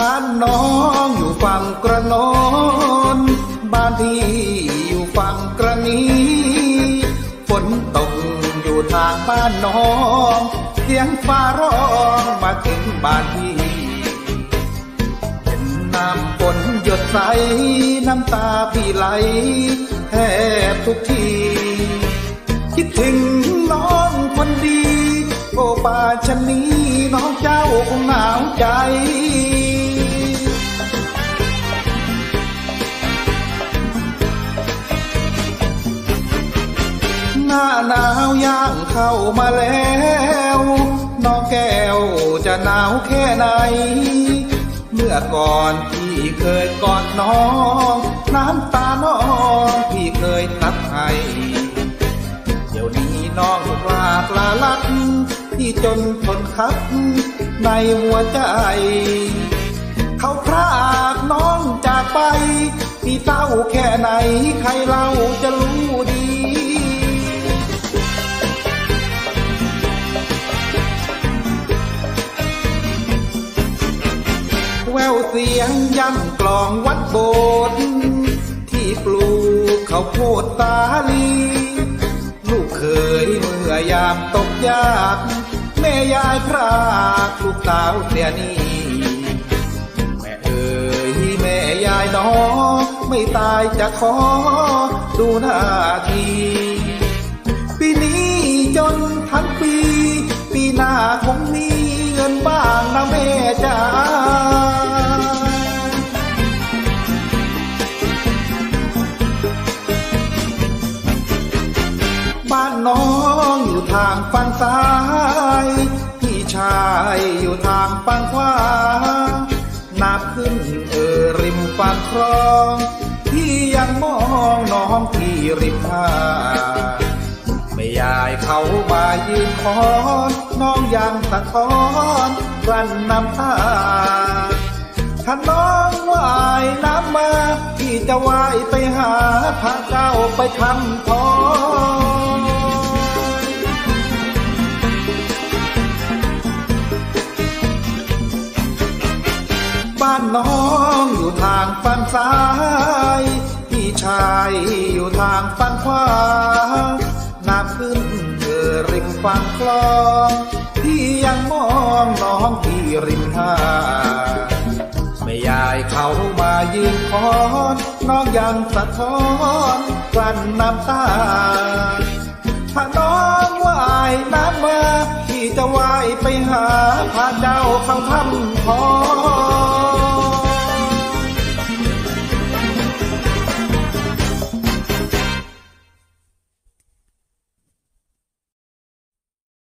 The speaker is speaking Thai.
บ้านน้องอยู่ฝั่งกระโนนบ้านพี่อยู่ฝั่งกระนีฝนตกอยู่ทางบ้านน้องเสียงฟ้าร้องมาถึงบ้านพี่เห็นน้ำฝนหยดใสน้ำตาพี่ไหลแทบทุกที คิดถึงน้องคนดีโอ้ป่าชะนี้น้องเจ้าคงหนาวใจ หน้าหนาวย่างเข้ามาแล้วน้องแก้วจะหนาวแค่ไหน เมื่อก่อนพี่เคยกอดน้อง น้ำตาน้องพี่เคยทับให้เดี๋ยวนี้น้องกลากลาลักที่จนทนคับในหัวใจ เขาพรากน้องจากไป พี่เต้าแค่ไหนใครเล่าจะรู้ดี แววเสียงย่ำกลองวัดโบสถ์ที่ปลูกเขาวโพดตาลี ลูกเคยเมื่อยามตกยาก แม่ยายพรากลูกสาวเสียนี่แม่เอ๋ยแม่ยายน้องไม่ตายจะขอดูหน้าทีปีนี้จนทั้งปี ปีหน้าคง องอยู่ทางฝั่งซ้าย พี่ชายอยู่ทางฝั่งขวานับขึ้นเออริมฝั่งคลอง พี่ยังมองน้องที่ริมหาดไม่ยายเขามายืนคอนน้องยังสะท้อนกลั้นน้ำตาถ้าน้องว่ายน้ำมา พี่จะว่ายไปหาพาเจ้าไปทำทองานน้องอยู่ทางฝั่งซ้าย พี่ชายอยู่ทางฝั่งขวา น้ำขึ้นเออริมฝั่งคลอง พี่ยังมองน้องที่ริมหาไม่ยายเขามายืนคอนน้องยังสะท้อนกลั้นน้ำตา ถ้าน้องว่ายน้ำมา พี่จะว่ายไปหาพาเจ้าเข้าทำทอ